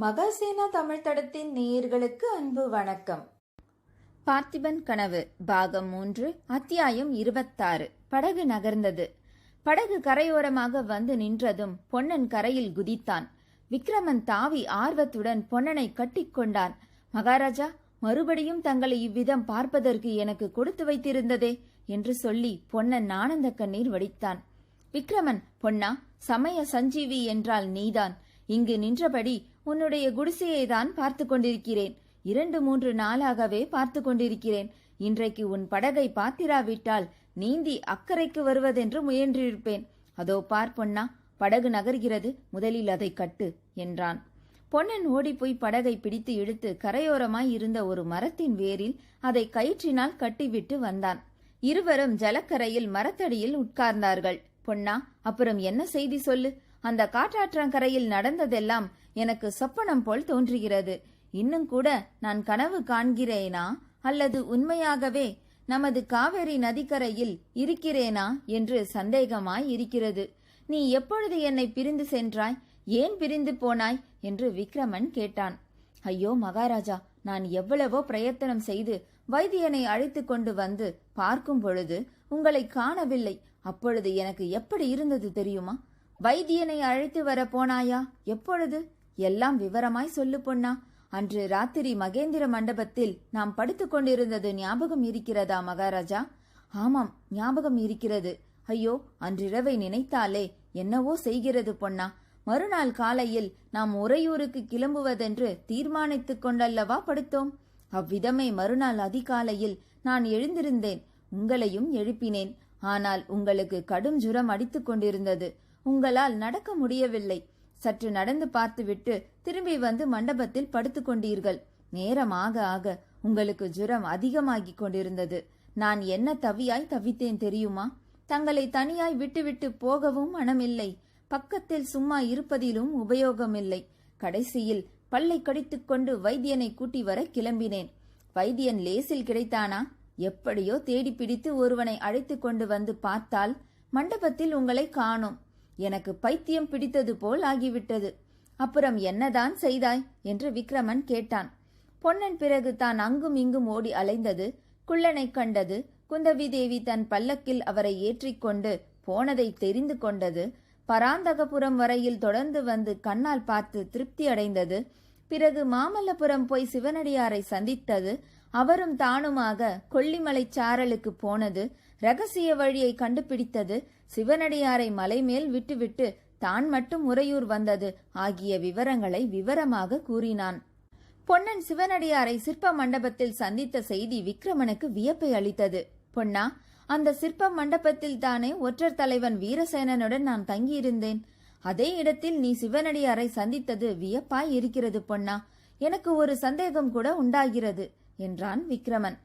மகாசேனா தமிழ் தடத்தின் நேயர்களுக்கு அன்பு வணக்கம். பார்த்திபன் கனவு பாகம் மூன்று அத்தியாயம் இருபத்தாறு. படகு நகர்ந்தது. படகு கரையோரமாக வந்து நின்றதும் பொன்னன் கரையில் குதித்தான். விக்ரமன் தாவி ஆர்வத்துடன் பொன்னனை கட்டிக்கொண்டான் மகாராஜா மறுபடியும் தங்களை இவ்விதம் பார்ப்பதற்கு எனக்கு கொடுத்து வைத்திருந்ததே என்று சொல்லி பொன்னன் ஆனந்த கண்ணீர் வடித்தான். விக்ரமன் பொன்னா சமய சஞ்சீவி என்றால் நீதான். இங்கு நின்றபடி உன்னுடைய குடிசையை தான் பார்த்து கொண்டிருக்கிறேன். இரண்டு மூன்று நாளாகவே பார்த்து கொண்டிருக்கிறேன். இன்றைக்கு உன் படகை பார்த்திராவிட்டால் நீந்தி அக்கறைக்கு வருவதென்று முயன்றிருப்பேன். அதோ பார் பொன்னா படகு நகர்கிறது முதலில் அதை கட்டு என்றான். பொன்னன் ஓடிப்போய் படகை பிடித்து இழுத்து கரையோரமாய் இருந்த ஒரு மரத்தின் வேரில் அதை கயிற்றினால் கட்டிவிட்டு வந்தான். இருவரும் ஜலக்கரையில் மரத்தடியில் உட்கார்ந்தார்கள். பொன்னா அப்புறம் என்ன செய்தி சொல்லு? அந்த காற்றாற்றங்கரையில் நடந்ததெல்லாம் எனக்கு சொப்பனம் போல் தோன்றுகிறது. இன்னும் கூட நான் கனவு காண்கிறேனா? அல்லது உண்மையாகவே நமது காவேரி நதிக்கரையில் இருக்கிறேனா? என்று சந்தேகமாய் இருக்கிறது. நீ எப்பொழுது என்னை பிரிந்து சென்றாய்? ஏன் பிரிந்து போனாய்? என்று விக்ரமன் கேட்டான். ஐயோ மகாராஜா நான் எவ்வளவோ பிரயத்தனம் செய்து வைத்தியனை அழைத்து கொண்டு வந்து பார்க்கும் பொழுது உங்களை காணவில்லை. அப்பொழுது எனக்கு எப்படி இருந்தது தெரியுமா? வைத்தியனை அழைத்து வர போனாயா? எப்பொழுது? எல்லாம் விவரமாய் சொல்லு பொன்னா. அன்று ராத்திரி மகேந்திர மண்டபத்தில் நாம் படுத்துக் கொண்டிருந்தது ஞாபகம் இருக்கிறதா மகாராஜா? ஆமாம் ஞாபகம் இருக்கிறது. ஐயோ அன்றிரவை நினைத்தாலே என்னவோ செய்கிறது பொன்னா. மறுநாள் காலையில் நாம் உறையூருக்கு கிளம்புவதென்று தீர்மானித்துக் கொண்டல்லவா படுத்தோம்? அவ்விதமே மறுநாள் அதிகாலையில் நான் எழுந்திருந்தேன். உங்களையும் எழுப்பினேன். ஆனால் உங்களுக்கு கடும் ஜுரம் அடித்துக் கொண்டிருந்தது. உங்களால் நடக்க முடியவில்லை. சற்று நடந்து பார்த்துவிட்டு திரும்பி வந்து மண்டபத்தில் படுத்துக்கொண்டீர்கள் நேரம் ஆக ஆக உங்களுக்கு ஜுரம் அதிகமாகிக் கொண்டிருந்தது. நான் என்ன தவியாய் தவித்தேன் தெரியுமா? தங்களை தனியாய் விட்டுவிட்டு போகவும் மனமில்லை. பக்கத்தில் சும்மா இருப்பதிலும் உபயோகமில்லை. கடைசியில் பல்லை கடித்துக்கொண்டு வைத்தியனை கூட்டி வர கிளம்பினேன். வைத்தியன் லேசில் கிடைத்தானா? எப்படியோ தேடி பிடித்து ஒருவனை அழைத்து கொண்டு வந்து பார்த்தால் மண்டபத்தில் உங்களை காணோம். எனக்கு பைத்தியம் பிடித்தது போல் ஆகிவிட்டது. அப்புறம் என்னதான் செய்தாய்? என்று விக்ரமன் கேட்டான். பொன்னன் பிறகு தான் அங்கும் இங்கும் ஓடி அலைந்தது. குள்ளனை கண்டது. குந்தவி தேவி தன் பல்லக்கில் அவரை ஏற்றிக்கொண்டு போனதை தெரிந்து கொண்டது. பராந்தகபுரம் வரையில் தொடர்ந்து வந்து கண்ணால் பார்த்து திருப்தி அடைந்தது. பிறகு மாமல்லபுரம் போய் சிவனடியாரை சந்தித்தது. அவரும் தானுமாக கொல்லிமலை சாரலுக்கு போனது ரகசிய வழியை கண்டுபிடித்தது சிவனடியாரை மலைமேல் விட்டுவிட்டு தான் மட்டும் உறையூர் வந்தது ஆகிய விவரங்களை விவரமாக கூறினான். பொன்னன் சிவனடியாரை சிற்ப மண்டபத்தில் சந்தித்த செய்தி விக்ரமனுக்கு வியப்பை அளித்தது. பொன்னா அந்த சிற்ப மண்டபத்தில் தானே ஒற்றர் தலைவன் வீரசேனனுடன் நான் தங்கியிருந்தேன். அதே இடத்தில் நீ சிவனடியாரை சந்தித்தது வியப்பாய் இருக்கிறது பொன்னா. எனக்கு ஒரு சந்தேகம் கூட உண்டாகிறது. என்றான் விக்ரமன்.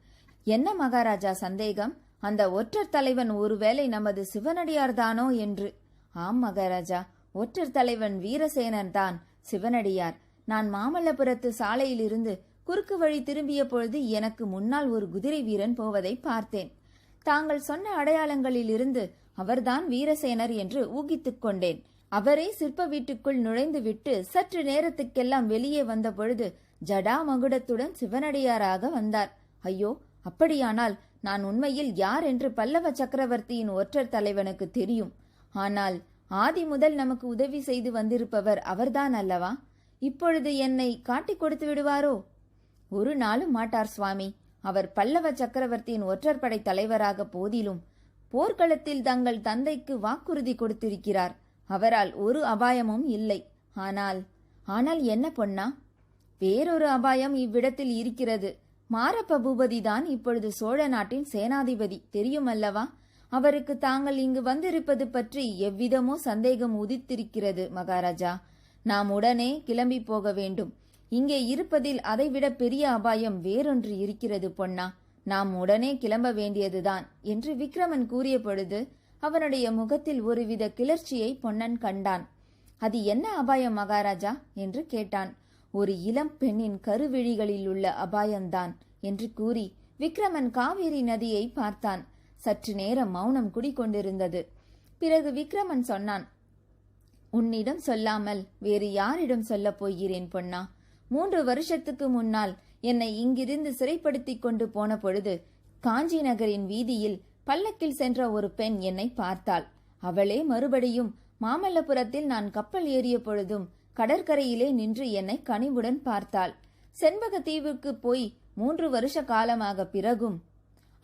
என்ன மகாராஜா சந்தேகம்? அந்த ஒற்றர் தலைவன் ஒருவேளை நமது சிவனடியார்தானோ என்று? ஆம் மகாராஜா ஒற்றர் தலைவன் வீரசேனன் தான் சிவனடியார். நான் மாமல்லபுரத்து சாலையிலிருந்து குறுக்கு வழி திரும்பிய பொழுது எனக்கு முன்னால் ஒரு குதிரை வீரன் போவதை பார்த்தேன். தாங்கள் சொன்ன அடையாளங்களிலிருந்து அவர்தான் வீரசேனர் என்று ஊகித்துக் கொண்டேன். அவரே சிற்ப வீட்டுக்குள் நுழைந்துவிட்டு சற்று நேரத்துக்கெல்லாம் வெளியே வந்த பொழுது ஜடா மகுடத்துடன் சிவனடியாராக வந்தார். ஐயோ அப்படியானால் நான் உண்மையில் யார் என்று பல்லவ சக்கரவர்த்தியின் ஒற்றர் தலைவனுக்கு தெரியும். ஆனால் ஆதி முதல் நமக்கு உதவி செய்து வந்திருப்பவர் அவர்தான் அல்லவா? இப்பொழுது என்னை காட்டிக் கொடுத்து விடுவாரோ? ஒரு நாளும் மாட்டார் சுவாமி. அவர் பல்லவ சக்கரவர்த்தியின் ஒற்றற்படை தலைவராக போதிலும் போர்க்களத்தில் தங்கள் தந்தைக்கு வாக்குறுதி கொடுத்திருக்கிறார். அவரால் ஒரு அபாயமும் இல்லை. ஆனால் ஆனால் என்ன பொன்னா? வேறொரு அபாயம் இவ்விடத்தில் இருக்கிறது. மாரப்ப பூபதிதான் இப்பொழுது சோழ நாட்டின் சேனாதிபதி தெரியுமல்லவா? அவருக்கு தாங்கள் இங்கு வந்திருப்பது பற்றி எவ்விதமோ சந்தேகம் உதித்திருக்கிறது மகாராஜா. நாம் உடனே கிளம்பி போக வேண்டும். இங்கே இருப்பதில் அதைவிட பெரிய அபாயம் வேறொன்று இருக்கிறது பொன்னா. நாம் உடனே கிளம்ப வேண்டியதுதான் என்று விக்ரமன் கூறிய பொழுது அவனுடைய முகத்தில் ஒருவித கிளர்ச்சியை பொன்னன் கண்டான். அது என்ன அபாயம் மகாராஜா? என்று கேட்டான். ஒரு இளம் பெண்ணின் கருவிழிகளில் உள்ள அபாயம்தான் என்று கூறி விக்ரமன் காவேரி நதியை பார்த்தான். சற்று நேரம் மௌனம் குடிக்கொண்டிருந்தது பிறகு விக்ரமன் சொன்னான் உன்னிடம் சொல்லாமல் வேறு யாரிடம் சொல்லப் போகிறேன் பொன்னா? மூன்று வருஷத்துக்கு முன்னால் என்னை இங்கிருந்து சிறைப்படுத்திக் கொண்டு போன பொழுது காஞ்சி நகரின் வீதியில் பல்லக்கில் சென்ற ஒரு பெண் என்னை பார்த்தாள். அவளே மறுபடியும் மாமல்லபுரத்தில் நான் கப்பல் ஏறிய பொழுதும் கடற்கரையிலே நின்று என்னை கனிவுடன் பார்த்தாள். செண்பக தீவுக்கு போய் மூன்று வருஷ காலமாக பிறகும்.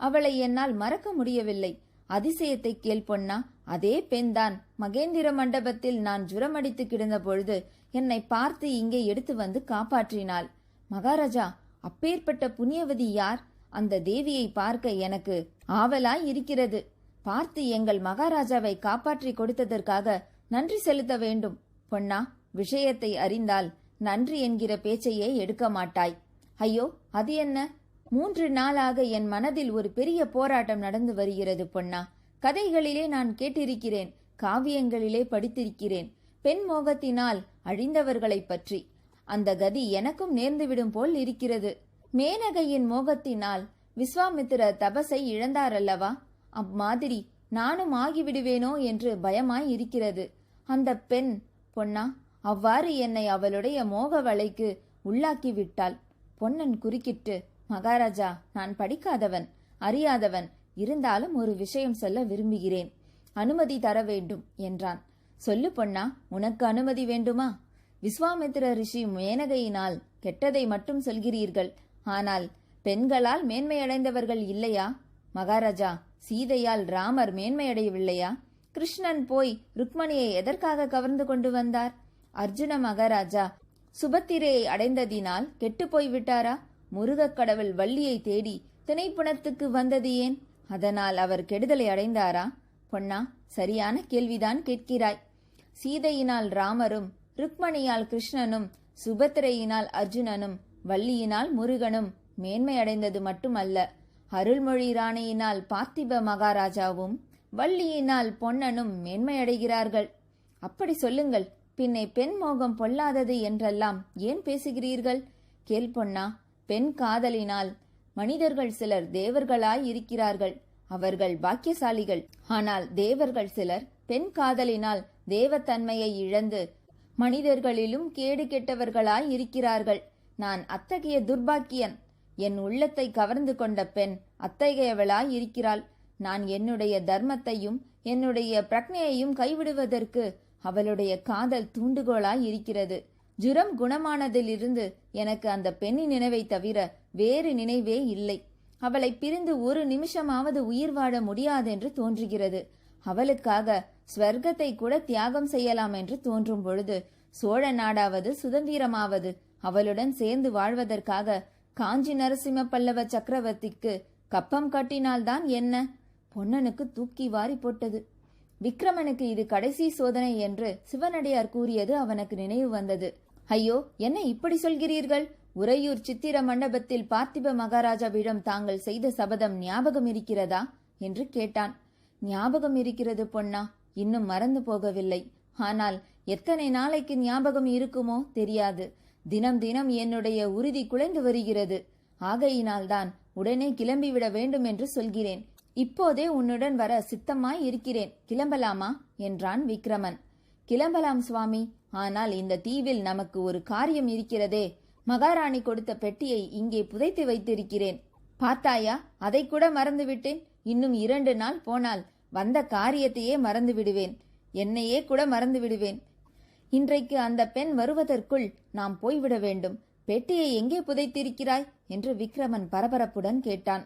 அவளை என்னால் மறக்க முடியவில்லை. அதிசயத்தை கேள் பொன்னா அதே பெண்தான். மகேந்திர மண்டபத்தில் நான் ஜுரமடித்து கிடந்த பொழுது என்னை பார்த்து இங்கே எடுத்து வந்து காப்பாற்றினாள். மகாராஜா அப்பேற்பட்ட புண்ணியவதி யார்? அந்த தேவியை பார்க்க எனக்கு ஆவலாய் இருக்கிறது. பார்த்து எங்கள் மகாராஜாவை காப்பாற்றி கொடுத்ததற்காக நன்றி செலுத்த வேண்டும். பொன்னா விஷயத்தை அறிந்தால் நன்றி என்கிற பேச்சையே எடுக்க மாட்டாய். ஐயோ அது என்ன? மூன்று நாளாக என் மனதில் ஒரு பெரிய போராட்டம் நடந்து வருகிறது பொன்னா. கதைகளிலே நான் கேட்டிருக்கிறேன் காவியங்களிலே படித்திருக்கிறேன். பெண் மோகத்தினால் அழிந்தவர்களைப் பற்றி. அந்த கதி எனக்கும் நேர்ந்துவிடும் போல் இருக்கிறது. மேனகையின் மோகத்தினால் விஸ்வாமித்திர தபசை இழந்தாரல்லவா? அம்மாதிரி நானும் ஆகிவிடுவேனோ என்று பயமாய் இருக்கிறது. அந்த பெண் பொன்னா அவ்வாறு என்னை அவளுடைய மோக வலைக்கு உள்ளாக்கி விட்டாள் பொன்னன் குறுக்கிட்டு மகாராஜா நான் படிக்காதவன் அறியாதவன் இருந்தாலும் ஒரு விஷயம் சொல்ல விரும்புகிறேன். அனுமதி தர வேண்டும் என்றான். சொல்லு பொன்னா உனக்கு அனுமதி வேண்டுமா? விஸ்வாமித்திர ரிஷி மேனகையினால் கெட்டதை மட்டும் சொல்கிறீர்கள் ஆனால் பெண்களால் மேன்மையடைந்தவர்கள் இல்லையா? மகாராஜா சீதையால் ராமர் மேன்மையடையவில்லையா? கிருஷ்ணன் போய் ருக்மணியை எதற்காக கவர்ந்து கொண்டு வந்தார்? அர்ஜுன மகாராஜா சுபத்திரையை அடைந்ததினால் கெட்டுப் போய் விட்டாரா முருகக் கடவுள் வள்ளியை தேடி திணைப்புணத்துக்கு வந்தது ஏன்? அதனால் அவர் கெடுதலை அடைந்தாரா? பொன்னா சரியான கேள்விதான் கேட்கிறாய். சீதையினால் ராமரும் ருக்மணியால் கிருஷ்ணனும் சுபத்திரையினால் அர்ஜுனனும் வள்ளியினால் முருகனும் மேன்மையடைந்தது மட்டுமல்ல. அருள்மொழி ராணியினால் பார்த்திப மகாராஜாவும் வள்ளியினால் பொன்னனும் மேன்மையடைகிறார்கள். அப்படி சொல்லுங்கள் பின்னை பெண் மோகம் பொல்லாதது என்றெல்லாம் ஏன் பேசுகிறீர்கள்? கேள் பொன்னா பெண் காதலினால் மனிதர்கள் சிலர் தேவர்களாய் இருக்கிறார்கள் அவர்கள் பாக்கியசாலிகள். ஆனால் தேவர்கள் சிலர் பெண் காதலினால் தேவத்தன்மையை இழந்து மனிதர்களிலும் கேடு கெட்டவர்களாய் இருக்கிறார்கள். நான் அத்தகைய துர்பாக்கியன். என் உள்ளத்தை கவர்ந்து கொண்ட பெண் அத்தகையவளாய் இருக்கிறாள் நான் என்னுடைய தர்மத்தையும் என்னுடைய பிரக்ஞையையும் கைவிடுவதற்கு அவளுடைய காதல் தூண்டுகோலாய் இருக்கிறது ஜுரம் குணமானதிலிருந்து எனக்கு அந்த பெண்ணின் நினைவை தவிர வேறு நினைவே இல்லை. அவளை பிரிந்து ஒரு நிமிஷமாவது உயிர் வாழ முடியாதென்று தோன்றுகிறது. அவளுக்காக ஸ்வர்க்கத்தை கூட தியாகம் செய்யலாம் என்று தோன்றும் பொழுது சோழ நாடாவது சுதந்திரமாவது அவளுடன் சேர்ந்து வாழ்வதற்காக காஞ்சி நரசிம்ம பல்லவ சக்கரவர்த்திக்கு கப்பம் கட்டினால்தான் என்ன? பொன்னனுக்கு தூக்கி வாரி போட்டது. விக்ரமனுக்கு இது கடைசி சோதனை என்று சிவனடியார் கூறியது அவனுக்கு நினைவு வந்தது. ஐயோ என்ன இப்படி சொல்கிறீர்கள்? உறையூர் சித்திர மண்டபத்தில் பார்த்திப மகாராஜாவிடம் தாங்கள் செய்த சபதம் ஞாபகம் இருக்கிறதா? என்று கேட்டான். ஞாபகம் இருக்கிறது பொன்னா இன்னும் மறந்து போகவில்லை. ஆனால் எத்தனை நாளைக்கு ஞாபகம் இருக்குமோ தெரியாது. தினம் தினம் என்னுடைய உறுதி குலைந்து வருகிறது. ஆகையினால்தான் உடனே கிளம்பிவிட வேண்டும் என்று சொல்கிறேன். இப்போதே உன்னுடன் வர சித்தமாய் இருக்கிறேன். கிளம்பலாமா? என்றான் விக்ரமன். கிளம்பலாம் சுவாமி. ஆனால் இந்த தீவில் நமக்கு ஒரு காரியம் இருக்கிறதே. மகாராணி கொடுத்த பெட்டியை இங்கே புதைத்து வைத்திருக்கிறேன். பார்த்தாயா? அதை கூட மறந்துவிட்டேன். இன்னும் இரண்டு நாள் போனால் வந்த காரியத்தையே மறந்து விடுவேன் என்னையே கூட மறந்து விடுவேன் இன்றைக்கு அந்த பெண் வருவதற்குள் நாம் போய்விட வேண்டும். பெட்டியை எங்கே புதைத்திருக்கிறாய்? என்று விக்ரமன் பரபரப்புடன் கேட்டான்.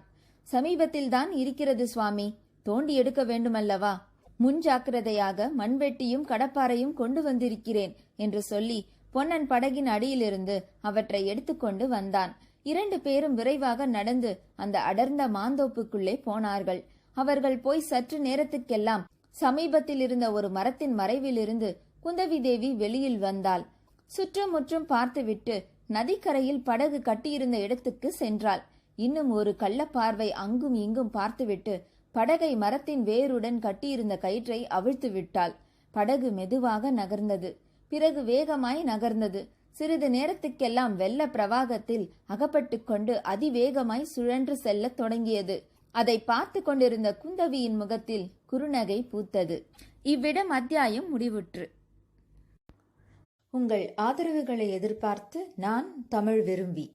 சமீபத்தில்தான் இருக்கிறது சுவாமி. தோண்டி எடுக்க வேண்டுமல்லவா? முன்ஜாக்கிரதையாக மண்வெட்டியும் கடப்பாறையும் கொண்டு வந்திருக்கிறேன் என்று சொல்லி பொன்னன் படகின் அடியிலிருந்து அவற்றை எடுத்துக்கொண்டு வந்தான். இரண்டு பேரும் விரைவாக நடந்து அந்த அடர்ந்த மாந்தோப்புக்குள்ளே போனார்கள். அவர்கள் போய் சற்று நேரத்துக்கெல்லாம் சமீபத்தில் இருந்த ஒரு மரத்தின் மறைவிலிருந்து குந்தவி தேவி வெளியில் வந்தாள். சுற்றுமுற்றும் பார்த்துவிட்டு நதிக்கரையில் படகு கட்டியிருந்த இடத்துக்கு சென்றாள். இன்னும் ஒரு கள்ளப்பார்வை அங்கும் இங்கும் பார்த்துவிட்டு படகை மரத்தின் வேருடன் கட்டியிருந்த கயிற்றை அவிழ்த்து விட்டாள். படகு மெதுவாக நகர்ந்தது. பிறகு வேகமாய் நகர்ந்தது. சிறிது நேரத்துக்கெல்லாம் வெள்ள பிரவாகத்தில் அகப்பட்டு கொண்டு அதிவேகமாய் சுழன்று செல்லத் தொடங்கியது. அதை பார்த்து கொண்டிருந்த குந்தவியின் முகத்தில் குறுநகை பூத்தது. இவ்விடம் அத்தியாயம் முடிவுற்று. உங்கள் ஆதரவுகளை எதிர்பார்த்து நான் தமிழ் விரும்பி.